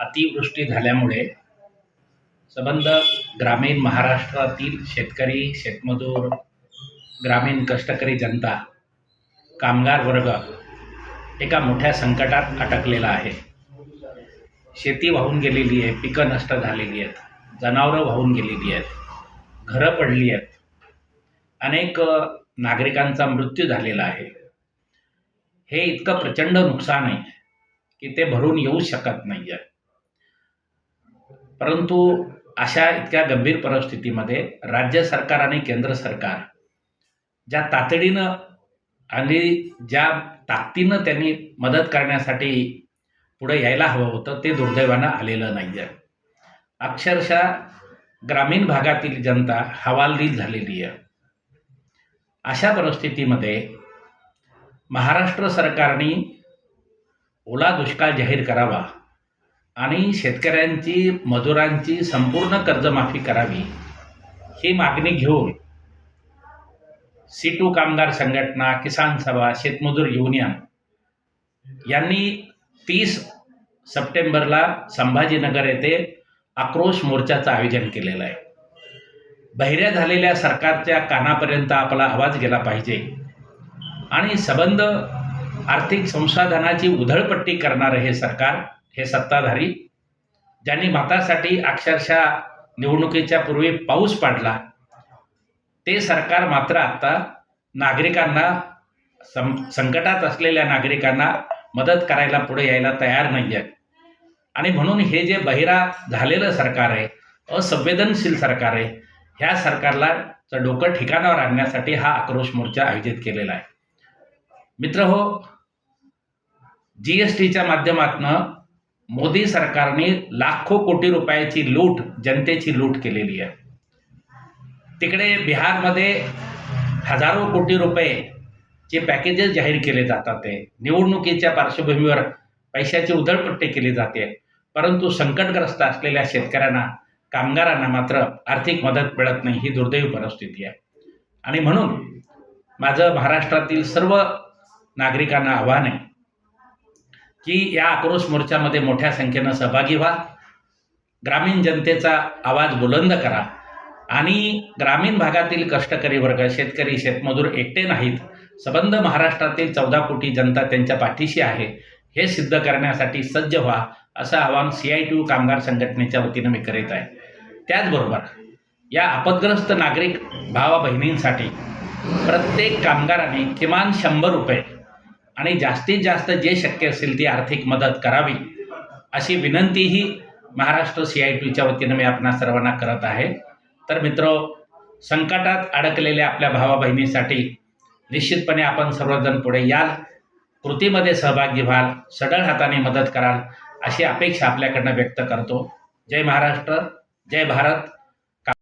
अतिवृष्टी झाल्यामुळे सबंध ग्रामीण महाराष्ट्रातील शेतकरी शेतमजूर ग्रामीण कष्टकरी जनता कामगार वर्ग एका मोठ्या संकटात अटकलेला आहे. शेती वाहून गेलेली आहे पिकं नष्ट झालेली आहेत जनावरं वाहून गेलेली आहेत घरं पडली आहेत. अनेक नागरिकांचा मृत्यू झालेला आहे. हे इतकं प्रचंड नुकसान आहे की ते भरून येऊ शकत नाही आहे परंतु अशा इतक्या गंभीर परिस्थितीमध्ये राज्य सरकार आणि केंद्र सरकार ज्या तातडीनं आणि ज्या ताकदीनं त्यांनी मदत करण्यासाठी पुढे यायला हवं होतं ते दुर्दैवानं आलेलं नाही आहे अक्षरशः ग्रामीण भागातील जनता हवालदिल झालेली आहे. अशा परिस्थितीमध्ये महाराष्ट्र सरकारने ओला दुष्काळ जाहीर करावा आणि शेतकऱ्यांची मजुरांची संपूर्ण कर्जमाफी करावी ही मागणी घेऊन सी टू कामगार संघटना किसान सभा शेतमजूर युनियन यांनी तीस सप्टेंबरला संभाजीनगर येथे आक्रोश मोर्चाचं आयोजन केलेलं आहे. बहिऱ्या झालेल्या सरकारच्या कानापर्यंत आपला आवाज गेला पाहिजे आणि सबंध आर्थिक संसाधनाची उधळपट्टी करणारं हे सरकार हे सत्ताधारी ज्यांनी भातासाठी अक्षरशः निवडणुकीच्या पूर्वी पाऊस पाडला ते सरकार मात्र आता नागरिकांना सं संकटात असलेल्या नागरिकांना मदत करायला पुढे यायला तयार नाही आहे आणि म्हणून हे जे बहिरा झालेलं सरकार आहे असंवेदनशील सरकार आहे ह्या सरकारला डोकं ठिकाणावर आणण्यासाठी हा आक्रोश मोर्चा आयोजित केलेला आहे. मित्र हो जी एस टीच्या माध्यमातनं मोदी सरकारने लाखो कोटी रुपयाची लूट जनतेची लूट केलेली आहे. तिकडे बिहारमध्ये हजारो कोटी रुपये पॅकेजेस जाहीर केले जातात ते निवडणुकीच्या पार्श्वभूमीवर पैशाची उधळपट्टी केली जाते. परंतु संकटग्रस्त असलेल्या शेतकऱ्यांना कामगारांना मात्र आर्थिक मदत मिळत नाही ही दुर्दैवी परिस्थिती आहे. आणि म्हणून माझं महाराष्ट्रातील सर्व नागरिकांना आव्हान आहे की या आक्रोश मोर्चामध्ये मोठ्या संख्येनं सहभागी व्हा. ग्रामीण जनतेचा आवाज बुलंद करा. आणि ग्रामीण भागातील कष्टकरी वर्ग शेतकरी शेतमजूर एकटे नाहीत. सबंध महाराष्ट्रातील चौदा कोटी जनता त्यांच्या पाठीशी आहे. हे सिद्ध करण्यासाठी सज्ज व्हा असं आवाहन सी आय टी कामगार संघटनेच्या वतीनं मी करीत आहे. त्याचबरोबर या आपदग्रस्त नागरिक भावा बहिणींसाठी प्रत्येक कामगाराने किमान शंभर रुपये आणि जास्तीत जास्त जे शक्य असेल ती आर्थिक मदत करावी अशी विनंतीही महाराष्ट्र सी आय टीच्या वतीनं मी आपणा सर्वांना करत आहे. तर मित्र संकटात अडकलेल्या आपल्या भावा बहिणीसाठी निश्चितपणे आपण सर्वजण पुढे याल कृतीमध्ये सहभागी व्हाल सडळ हाताने मदत कराल अशी अपेक्षा आपल्याकडनं व्यक्त करतो. जय महाराष्ट्र जय भारत.